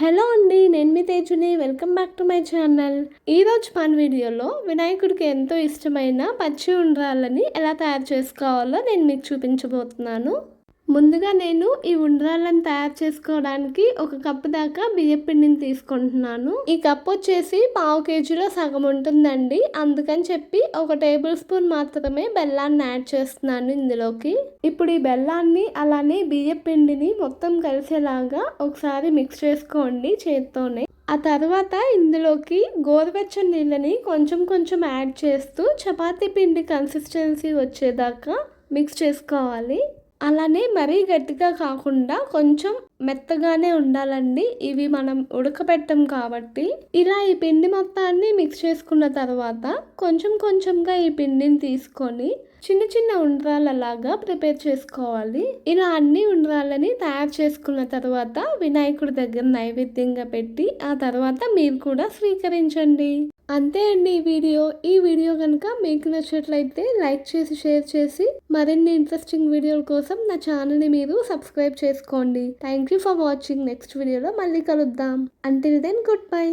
Hello అండి నేను మీ తేజుని. Welcome back to my channel. ఈరోజు మన వీడియోలో వినాయకుడికి ఎంతో ఇష్టమైన పచ్చి ఉండ్రాళ్ళని ఎలా తయారు చేసుకోవాలో నేను మీకు చూపించబోతున్నాను. ముందుగా నేను ఈ ఉండ్రాలను తయారు చేసుకోవడానికి ఒక కప్పు దాకా బియ్యం పిండిని తీసుకుంటున్నాను. ఈ కప్ వచ్చేసి పావు కేజీలో సగం ఉంటుందండి. అందుకని చెప్పి ఒక టేబుల్ స్పూన్ మాత్రమే బెల్లాన్ని యాడ్ చేస్తున్నాను ఇందులోకి. ఇప్పుడు ఈ బెల్లాన్ని అలానే బియ్యం పిండిని మొత్తం కలిసేలాగా ఒకసారి మిక్స్ చేసుకోండి చేత్తోనే. ఆ తర్వాత ఇందులోకి గోరువెచ్చని నీళ్ళని కొంచెం కొంచెం యాడ్ చేస్తూ చపాతీ పిండి కన్సిస్టెన్సీ వచ్చేదాకా మిక్స్ చేసుకోవాలి. అలానే మరీ గట్టిగా కాకుండా కొంచెం మెత్తగానే ఉండాలండి. ఇవి మనం ఉడకబెట్టం కాబట్టి. ఇలా ఈ పిండి మొత్తాన్ని మిక్స్ చేసుకున్న తర్వాత కొంచెం కొంచెంగా ఈ పిండిని తీసుకొని చిన్న చిన్న ఉండ్రాలలాగా ప్రిపేర్ చేసుకోవాలి. ఇలా అన్ని ఉండ్రాలని తయారు చేసుకున్న తర్వాత వినాయకుడి దగ్గర నైవేద్యంగా పెట్టి ఆ తర్వాత మీరు కూడా స్వీకరించండి. అంతే అండి ఈ వీడియో. ఈ వీడియో కనుక మీకు నచ్చినట్లయితే లైక్ చేసి షేర్ చేసి మరిన్ని ఇంట్రెస్టింగ్ వీడియోల కోసం నా ఛానల్ని మీరు సబ్స్క్రైబ్ చేసుకోండి. Thank you for watching next వీడియోలో మళ్ళీ కలుద్దాం. Until then good bye